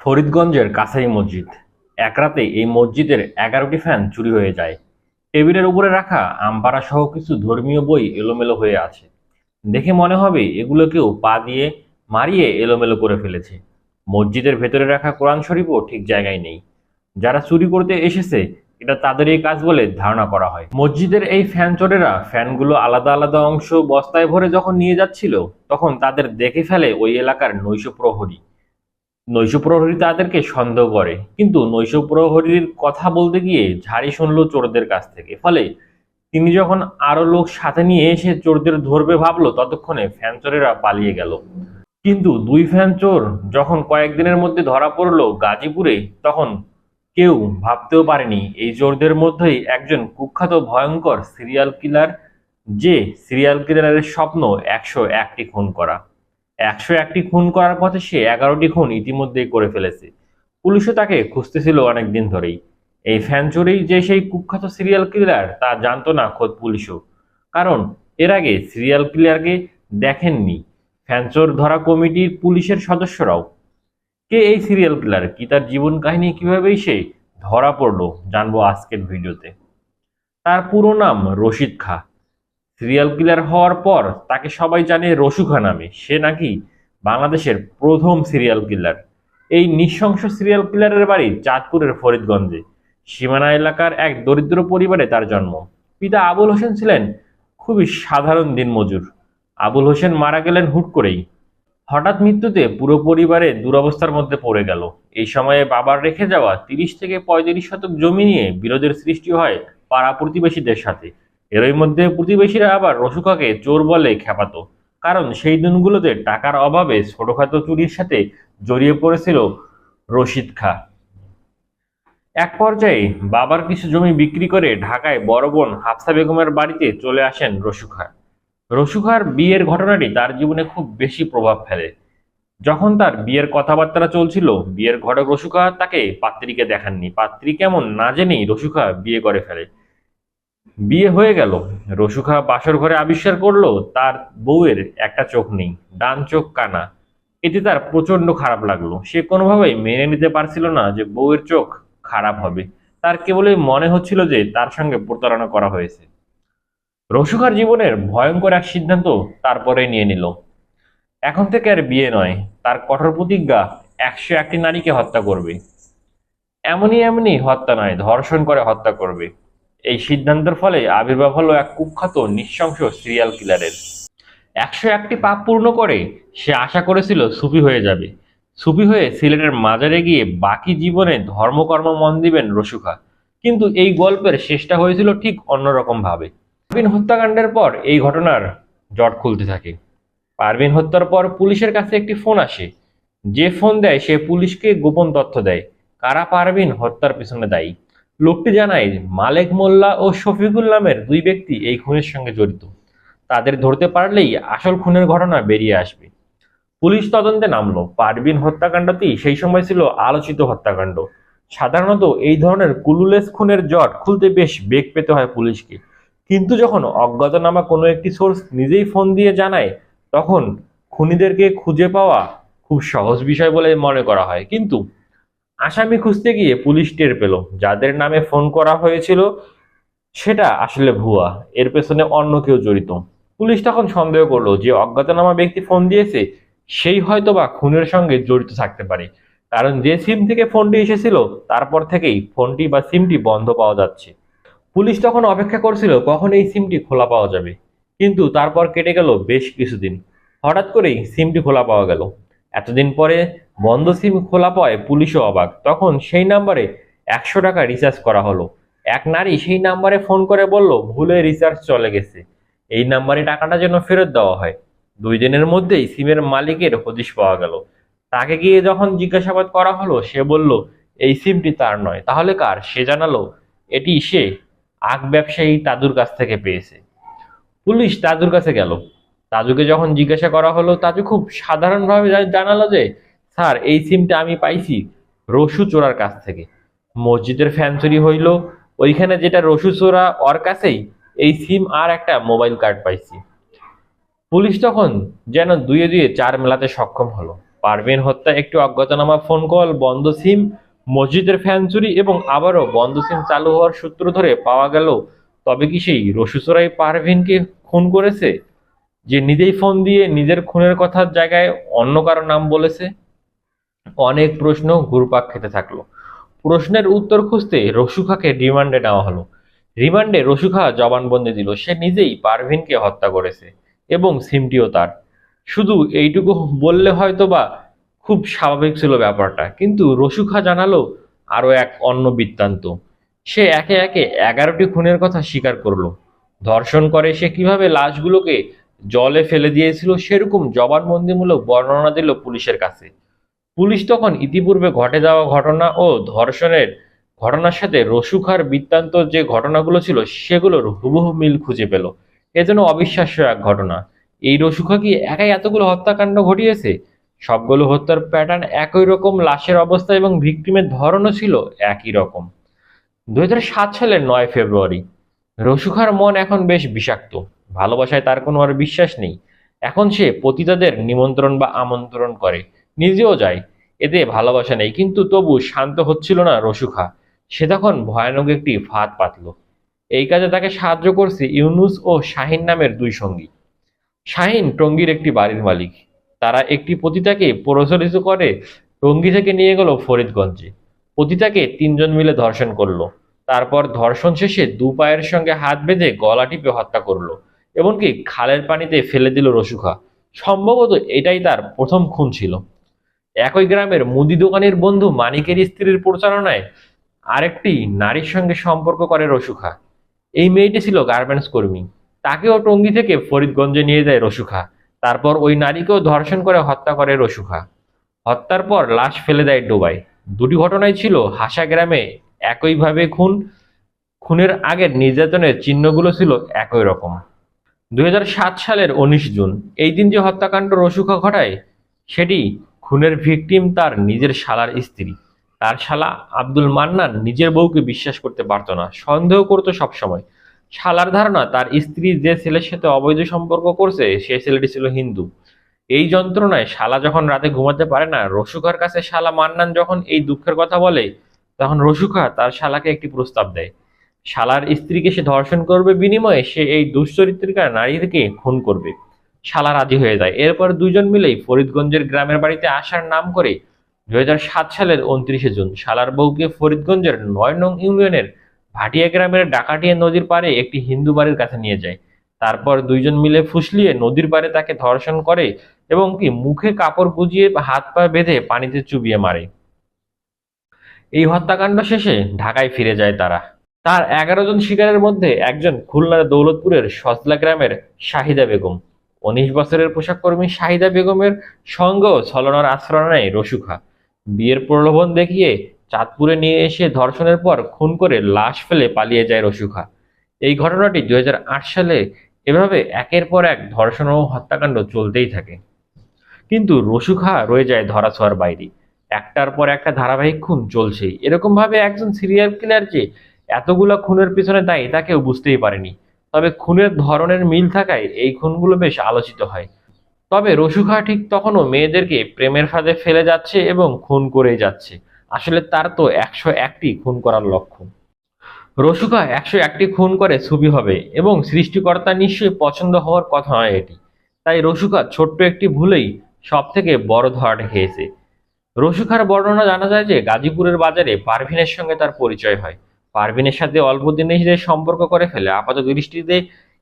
ফরিদগঞ্জের কাছারি মসজিদ। এক রাতে এই মসজিদের এগারোটি ফ্যান চুরি হয়ে যায়। টেবিলের উপরে রাখা আমপাড়া সহ কিছু ধর্মীয় বই এলোমেলো হয়ে আছে। দেখে মনে হবে এগুলো কেউ পা দিয়ে মারিয়ে এলোমেলো করে ফেলেছে। মসজিদের ভেতরে রাখা কোরআন শরীফও ঠিক জায়গায় নেই। যারা চুরি করতে এসেছে, এটা তাদের এই কাজ বলে ধারণা করা হয়। মসজিদের এই ফ্যান চোরেরা ফ্যানগুলো আলাদা আলাদা অংশ বস্তায় ভরে যখন নিয়ে যাচ্ছিল, তখন তাদের দেখে ফেলে ওই এলাকার নৈশ প্রহরী নৈশ প্রহরী তাদেরকে সন্দেহ করে। কিন্তু নৈশ প্রহরীর কথা বলতে গিয়ে ঝাড়ি শুনলো চোরদের কাছ থেকে। ফলে তিনি যখন আরও লোক সাথে নিয়ে এসে চোরদের ধরবে ভাবলো, ততক্ষণে ফ্যান চোরেরা পালিয়ে গেল। কিন্তু দুই ফ্যান চোর যখন কয়েকদিনের মধ্যে ধরা পড়ল গাজীপুরে, তখন কেউ ভাবতেও পারেনি এই চোরদের মধ্যেই একজন কুখ্যাত ভয়ঙ্কর সিরিয়াল কিলার যে সিরিয়াল কিলারের স্বপ্ন একশো একটি খুন করা। একশো একটি খুন করার পথে সে এগারোটি খুন ইতিমধ্যেই করে ফেলেছে। পুলিশও তাকে খুঁজতেছিল অনেকদিন ধরেই। এই ফ্যান চোরেই যে সেই কুখ্যাত সিরিয়াল কিলার তা জানতো না খোদ পুলিশও। কারণ, এর আগে সিরিয়াল কিলারকে দেখেননি। ফ্যানচোর ধরা কমিটির পুলিশের সদস্যরাও। কে এই সিরিয়াল কিলার কি তার জীবন কাহিনী? কিভাবেই সে ধরা পড়ল? জানব আজকের ভিডিওতে। তার পুরো নাম রশিদ খা। সিরিয়াল কিলার হওয়ার পর তাকে সবাই জানে রসু খা নামে সে নাকি বাংলাদেশের প্রথম সিরিয়াল কিলার এই নৃশংস সিরিয়াল কিলারের বাড়ি চাঁদপুরের ফরিদগঞ্জে। সীমানা এলাকার এক দরিদ্র পরিবারে তার জন্ম। পিতা আবুল হোসেন ছিলেন খুবই সাধারণ দিনমজুর। আবুল হোসেন মারা গেলেন হুট করেই। হঠাৎ মৃত্যুতে পুরো পরিবারে দুরবস্থার মধ্যে পড়ে গেল। এই সময়ে বাবার রেখে যাওয়া তিরিশ থেকে পঁয়ত্রিশ শতক জমি নিয়ে বিরোধের সৃষ্টি হয় পাড়া প্রতিবেশীদের সাথে। এরই মধ্যে প্রতিবেশীরা আবার রসুকাকে চোর বলে খেপাতো। কারণ সেই দিনগুলোতে টাকার অভাবে ছোটখাটো চুরির সাথে জড়িয়ে পড়েছিল রশিদ খা। এক পর্যায়ে বাবার কিছু জমি বিক্রি করে ঢাকায় বড় বোন হাফসা বেগমের বাড়িতে চলে আসেন রসুখা। রসুখার বিয়ের ঘটনাটি তার জীবনে খুব বেশি প্রভাব ফেলে। যখন তার বিয়ের কথাবার্তা চলছিল, বিয়ের ঘটক রসুখা তাকে পাত্রীকে দেখাননি। পাত্রী কেমন না জেনেই রসুখা বিয়ে করে ফেলে। বিয়ে হয়ে গেল। রসুখা বাসর ঘরে আবিষ্কার করল, তার বউয়ের একটা চোখ নেই, ডান চোখ কানা। এতে তার প্রচণ্ড খারাপ লাগল। সে কোনোভাবেই মেনে নিতে পারছিল না যে বউয়ের চোখ খারাপ হবে। তার কেবলই মনে হচ্ছিল যে তার সঙ্গে প্রতারণা করা হয়েছে। রসুখার জীবনের ভয়ঙ্কর এক সিদ্ধান্ত তারপরে নিয়ে নিল। এখন থেকে আর বিয়ে নয়, তার কঠোর প্রতিজ্ঞা একশো একটি নারীকে হত্যা করবে। এমনই এমনি হত্যা নয়, ধর্ষণ করে হত্যা করবে। এই সিদ্ধান্তের ফলে আবির্ভাব হলো এক কুখ্যাত নৃশংস সিরিয়াল কিলারের একশো একটি পাপ পূর্ণ করে সে আশা করেছিল সুফি হয়ে যাবে। সুফি হয়ে সিলেটের মাজারে গিয়ে বাকি জীবনে ধর্মকর্ম মন দিবেন রসুখা কিন্তু এই গল্পের শেষটা হয়েছিল ঠিক অন্যরকম ভাবে। পারভিন হত্যাকাণ্ডের পর এই ঘটনার জট খুলতে থাকে। পারভিন হত্যার পর পুলিশের কাছে একটি ফোন আসে। যে ফোন দেয়, সে পুলিশকে গোপন তথ্য দেয়। কারা পারভিন হত্যার পিছনে দায়ী? লোকটি জানায়, মালেক মোল্লা ও শফিকুল নামের দুই ব্যক্তি এই খুনের সঙ্গে জড়িত। তাদের ধরতে পারলেই আসল খুনের ঘটনা বেরিয়ে আসবে। পুলিশ তদন্তে নামলো। পারভিন হত্যাকাণ্ডটি সেই সময় ছিল আলোচিত হত্যাকাণ্ড। সাধারণত এই ধরনের কুলুলেস খুনের জট খুলতে বেশ বেগ পেতে হয় পুলিশকে। কিন্তু যখন অজ্ঞাতনামা কোনো একটি সোর্স নিজেই ফোন দিয়ে জানায়, তখন খুনিদেরকে খুঁজে পাওয়া খুব সহজ বিষয় বলে মনে করা হয়। কিন্তু আসামি খুঁজতে গিয়ে পুলিশ টের পেল। যাদের নামে ফোন করা হয়েছিল, সেটা আসলে ভুয়া। এর পেছনে অন্য কেউ জড়িত। পুলিশ তখন সন্দেহ করল যে, অজ্ঞাতনামা ব্যক্তি ফোন দিয়েছে, সেই হয়তো বা খুনের সঙ্গে জড়িত থাকতে পারে। কারণ যে সিম থেকে ফোনটি এসেছিল, তারপর থেকেই ফোনটি বা সিমটি বন্ধ পাওয়া যাচ্ছে। পুলিশ তখন অপেক্ষা করছিল, কখন এই সিমটি খোলা পাওয়া যাবে। কিন্তু তারপর কেটে গেল বেশ কিছুদিন। হঠাৎ করেই সিমটি খোলা পাওয়া গেল। এতদিন পরে বন্ধ সিম খোলা পাওয়ায় পুলিশও অবাক। তখন সেই নাম্বারে একশো টাকা রিচার্জ করা হলো। এক নারী সেই নাম্বারে ফোন করে বলল, ভুলে রিচার্জ চলে গেছে। এই নাম্বারে টাকাটা যেন ফেরত দেওয়া হয়। দুই দিনের মধ্যেই সিমের মালিকের হদিশ পাওয়া গেল। তাকে গিয়ে যখন জিজ্ঞাসাবাদ করা হলো, সে বলল, এই সিমটি তার নয়। তাহলে কার? সে জানালো, এটি সে আখ ব্যবসায়ী তাদুর কাছ থেকে পেয়েছে। পুলিশ তাদুর কাছে গেল। তাজুকে যখন জিজ্ঞাসা করা হলো, তাজু খুব সাধারণভাবে জানালো যে স্যার, এই সিমটা আমি পাইছি রসু চোরার কাছ থেকে। মসজিদের ফ্যান চুরি হইল। ওইখানে যেটা রসু চোরা ওর কাছেই এই সিম আর একটা মোবাইল কার্ড পাইছি। পুলিশ তখন যেন দুয়ে দুয়ে চার মেলাতে সক্ষম হলো। পারভিন হত্যা, একটি অজ্ঞাতনামা ফোন কল বন্ধ সিম, মসজিদের ফ্যান চুরি এবং আবারও বন্ধ সিম চালু হওয়ার সূত্র ধরে পাওয়া গেল, তবে কি সেই রসুচোরাই পারভিনকে খুন করেছে? যে নিজেই ফোন দিয়ে নিজের খুনের কথার জায়গায় অন্য কারও নাম বলেছে? অনেক প্রশ্ন ঘুরপাক খেতে থাকল। প্রশ্নের উত্তর খুঁজতে রসুখাকে রিমান্ডে নেওয়া হলো। রিমান্ডে রসুখা জবানবন্দি দিল। সে নিজেই পারভিনকে হত্যা করেছে এবং সিমটিও তার। শুধু এইটুকু বললে হয়তো বা খুব স্বাভাবিক ছিল ব্যাপারটা, কিন্তু রসুখা জানালো আরও এক অন্য বৃত্তান্ত। সে একে একে এগারোটি খুনের কথা স্বীকার করল। ধর্ষণ করে সে কীভাবে লাশগুলোকে জলে ফেলে দিয়েছিল সেরকম জবানবন্দিমূলক বর্ণনা দিল পুলিশের কাছে। পুলিশ তখন ইতিপূর্বে ঘটে যাওয়া ঘটনা ও ধর্ষণের ঘটনার সাথে রসুখার বৃত্তান্ত যে ঘটনাগুলো ছিল, সেগুলোর হুবহু মিল খুঁজে পেল। এ যেন অবিশ্বাস্য এক ঘটনা। এই রসুখা কি একাই এতগুলো হত্যাকাণ্ড ঘটিয়েছে? সবগুলো হত্যার প্যাটার্ন একই রকম, লাশের অবস্থা এবং ভিকটিমের ধরনও ছিল একই রকম। দু হাজার সাত সালের নয় ফেব্রুয়ারি। রসুখার মন এখন বেশ বিষাক্ত। ভালোবাসায় তার কোনো আর বিশ্বাস নেই। এখন সে পতিতাদের নিমন্ত্রণ বা আমন্ত্রণ করে। নিজেও যায়, এতে ভালোবাসা নেই। কিন্তু তবু শান্ত হচ্ছিল না রসুখা। সে তখন ভয়ানক একটি ফাঁদ পাতল। এই কাজে তাকে সাহায্য করছে ইউনুস ও শাহিন নামের দুই সঙ্গী। শাহিন টঙ্গীর একটি বাড়ির মালিক। তারা একটি পতিতাকে প্রচলিত করে টঙ্গী থেকে নিয়ে গেল ফরিদগঞ্জে। পতিতাকে তিনজন মিলে ধর্ষণ করল। তারপর ধর্ষণ শেষে দু পায়ের সঙ্গে হাত বেঁধে গলা টিপে হত্যা করল এমনকি খালের পানিতে ফেলে দিল রসুখা। সম্ভবত এটাই তার প্রথম খুন ছিল। একই গ্রামের মুদি দোকানের বন্ধু মানিকের স্ত্রীর প্রচারণায় আরেকটি নারীর সঙ্গে সম্পর্ক করে রসুখা। এই মেয়েটি ছিল গার্মেন্টস কর্মী। তাকেও টঙ্গী থেকে ফরিদগঞ্জে নিয়ে যায় রসুখা। তারপর ওই নারীকেও ধর্ষণ করে হত্যা করে রসুখা। হত্যার পর লাশ ফেলে দেয় ডোবায়। দুটি ঘটনাই ছিল হাসা গ্রামে একইভাবে খুন। খুনের আগের নির্যাতনের চিহ্নগুলো ছিল একই রকম। দুই হাজার সাত সালের উনিশ জুন, এই দিন যে হত্যাকাণ্ড রসুখা ঘটায়, সেটি খুনের ভিকটিম তার নিজের শালার স্ত্রী। তার শালা আব্দুল মান্নান নিজের বউকে বিশ্বাস করতে পারত না, সন্দেহ করতো সবসময়। শালার ধারণা, তার স্ত্রী যে ছেলের সাথে অবৈধ সম্পর্ক করছে, সে ছেলেটি ছিল হিন্দু। এই যন্ত্রণায় শালা যখন রাতে ঘুমাতে পারে না, রসুখার কাছে শালা মান্নান যখন এই দুঃখের কথা বলে, তখন রসুখা তার শালাকে একটি প্রস্তাব দেয়। শালার স্ত্রীকে সে ধর্ষণ করবে বিনিময়ে সে এই দুশ্চরিত্রিকা নারীকে খুন করবে। শালা রাজি হয়ে যায়। এরপর দুজন মিলেই ফরিদগঞ্জের গ্রামের বাড়িতে আসার নাম করে দুই হাজার সাত সালের উনত্রিশে জুন শালার বউকে ফরিদগঞ্জের নয় নং ইউনিয়নের ভাটিয়া গ্রামের ডাকাটিয়া নদীর পাড়ে একটি হিন্দু বাড়ির কাছে নিয়ে যায়। তারপর দুইজন মিলে ফুসলিয়ে নদীর পাড়ে তাকে ধর্ষণ করে এবং কি মুখে কাপড় গুজিয়ে হাত পা বেঁধে পানিতে চুবিয়ে মারে। এই হত্যাকাণ্ড শেষে ঢাকায় ফিরে যায় তারা। তার এগারো জন শিকারের মধ্যে একজন খুলনার দৌলতপুরের সজলা গ্রামের শাহিদা বেগম। উনিশ বছরের পোশাক কর্মী শাহিদা বেগমের সঙ্গেও ছলনার আশ্রয় নেয় রসুখা। বিয়ের প্রলোভন দেখিয়ে চাঁদপুরে নিয়ে এসে ধর্ষণের পর খুন করে লাশ ফেলে পালিয়ে যায় রসুখা। এই ঘটনাটি দুই হাজার আট সালে এভাবে একের পর এক ধর্ষণ ও হত্যাকাণ্ড চলতেই থাকে। কিন্তু রসুখা রয়ে যায় ধরাছোঁয়ার বাইরে। একটার পর একটা ধারাবাহিক খুন চলছেই। এরকম ভাবে একজন সিরিয়াল কিলার যে এতগুলো খুনের পিছনে দায়ী তা কেউ বুঝতেই পারেনি। তবে খুনের ধরনের মিল থাকায় এই খুনগুলো বেশ আলোচিত হয়। তবে রসুখা ঠিক তখনও মেয়েদেরকে প্রেমের ফাঁদে ফেলে যাচ্ছে এবং খুন করেই যাচ্ছে। আসলে তার তো একশো একটি খুন করার লক্ষ্য রসুকা একশো একটি খুন করে ছবি হবে এবং সৃষ্টিকর্তা নিশ্চয়ই পছন্দ হওয়ার কথা নয় এটি। তাই রসুকা ছোট্ট একটি ভুলেই সব থেকে বড় ধরাটা খেয়েছে। রসুখার বর্ণনা জানা যায় যে গাজীপুরের বাজারে পারভিনের সঙ্গে তার পরিচয় হয়। পারভিনের সাথে অল্প দিনে যে সম্পর্ক করে ফেলে আপাত দৃষ্টিতে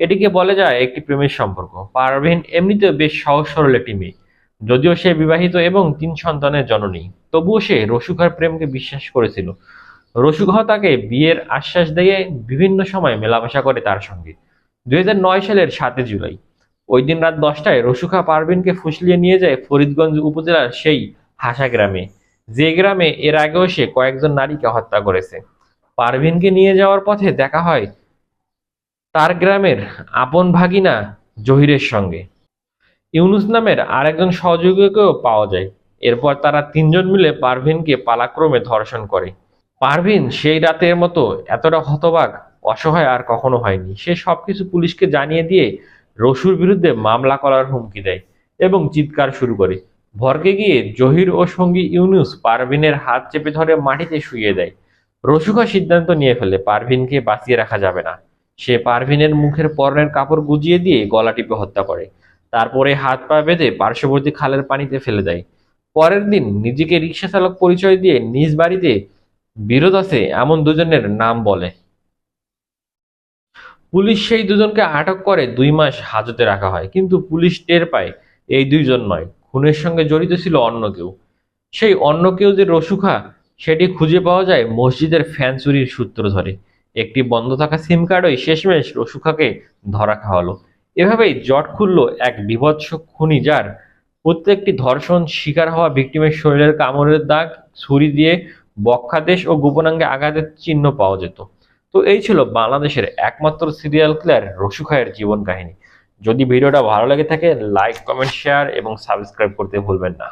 এটিকে বলে যায় একটি প্রেমের সম্পর্ক। পারভিন এমনিতে বেশ সহজ, সরল একটি মেয়ে। যদিও সে বিবাহিত এবং তিন সন্তানের জননী, তবুও সে রসুখার প্রেমকে বিশ্বাস করেছিল। রসুখা তাকে বিয়ের আশ্বাস দিয়ে বিভিন্ন সময় মেলামেশা করে তার সঙ্গে। দুই হাজার নয় সালের সাতই জুলাই, ওই দিন রাত দশটায় রসুখা পারভিনকে ফুসলিয়ে নিয়ে যায় ফরিদগঞ্জ উপজেলার সেই হাসা গ্রামে। যে গ্রামে এর আগেও সে কয়েকজন নারীকে হত্যা করেছে। পারভিনকে নিয়ে যাওয়ার পথে দেখা হয় তার গ্রামের আপন ভাগিনা জহিরের সঙ্গে। ইউনুস নামের আরেকজন সহযোগীকেও পাওয়া যায়। এরপর তারা তিনজন মিলে পারভিনকে পালাক্রমে ধর্ষণ করে। পারভিন সেই রাতের মতো এতটা হতবাক, অসহায় আর কখনো হয়নি। সে সবকিছু পুলিশকে জানিয়ে দিয়ে রসুর বিরুদ্ধে মামলা করার হুমকি দেয় এবং চিৎকার শুরু করে। ভরকে গিয়ে জহির ও সঙ্গী ইউনুস পারভিনের হাত চেপে ধরে মাটিতে শুয়ে দেয়। রসুখা সিদ্ধান্ত নিয়ে ফেলে পারভিনকে বাঁচিয়ে রাখা যাবে না। সে পারভিনের মুখের পরনের কাপড় গুজিয়ে দিয়ে গলা টিপে হত্যা করে। তারপরে হাত পা বেঁধে পার্শ্ববর্তী খালের পানিতে ফেলে দেয়। পরের দিন নিজেকে রিক্সা চালক পরিচয় দিয়ে নিজ বাড়িতে বিরোধ আছে এমন দুজনের নাম বলে। পুলিশ সেই দুজনকে আটক করে দুই মাস হাজতে রাখা হয়, কিন্তু পুলিশ টের পায় এই দুইজন নয়, খুনের সঙ্গে জড়িত ছিল অন্য কেউ। সেই অন্য কেউ যে রসুখা সেটি খুঁজে পাওয়া যায় মসজিদের ফ্যান চুরির সূত্র ধরে। একটি বন্ধ থাকা সিম কার্ডই শেষমেশ রসুখাকে ধরা খাওয়ালো। এভাবেই জট খুলল এক বিভৎস খুনি যার প্রত্যেকটি ধর্ষণ, শিকার হওয়া ভিকটিমের শরীরের কামড়ের দাগ, ছুরি দিয়ে বক্ষাদেশ ও গোপনাঙ্গে আঘাতের চিহ্ন পাওয়া যেত। তো এই ছিল বাংলাদেশের একমাত্র সিরিয়াল কিলার রসু খায়ের জীবন কাহিনী। যদি ভিডিওটা ভালো লেগে থাকে লাইক কমেন্ট শেয়ার এবং সাবস্ক্রাইব করতে ভুলবেন না।